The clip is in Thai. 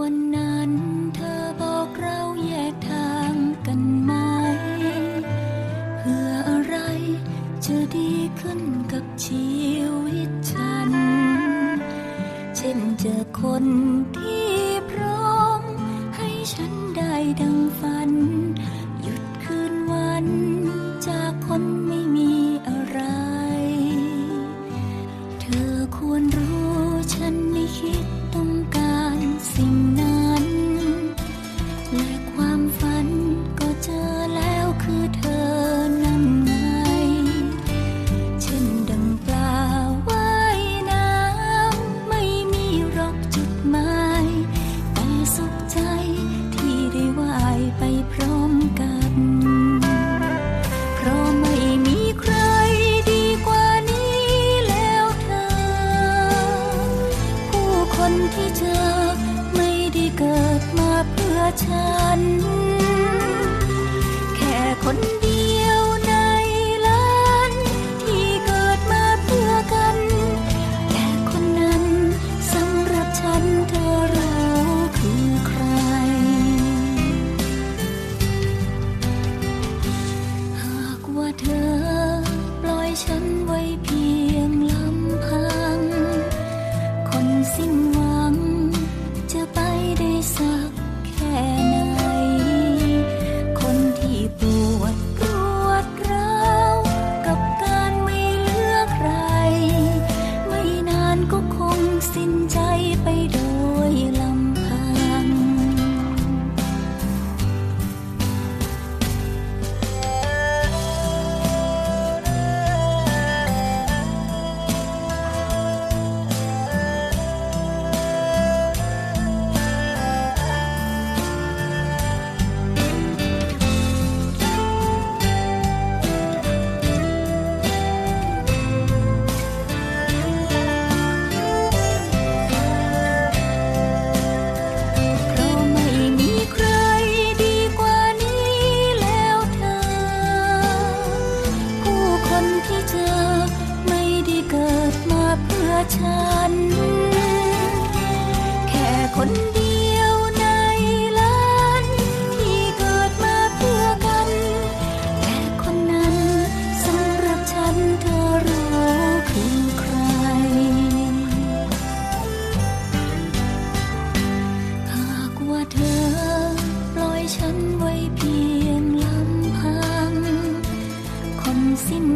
วันนั้นเธอบอกเราแยกทางกันไหม เพื่ออะไรจะดีขึ้นกับชีวิตฉัน เช่นเจอคนที่ ฉัน แค่คน ที่เจอไม่ได้เกิดมาเพื่อฉัน แค่คนเดียวในล้านที่เกิดมาเพื่อกัน แต่คนนั้นสำหรับฉันเธอรู้คือใคร หากว่าเธอปล่อยฉันไว้เพียงลำพัง คนสิ้น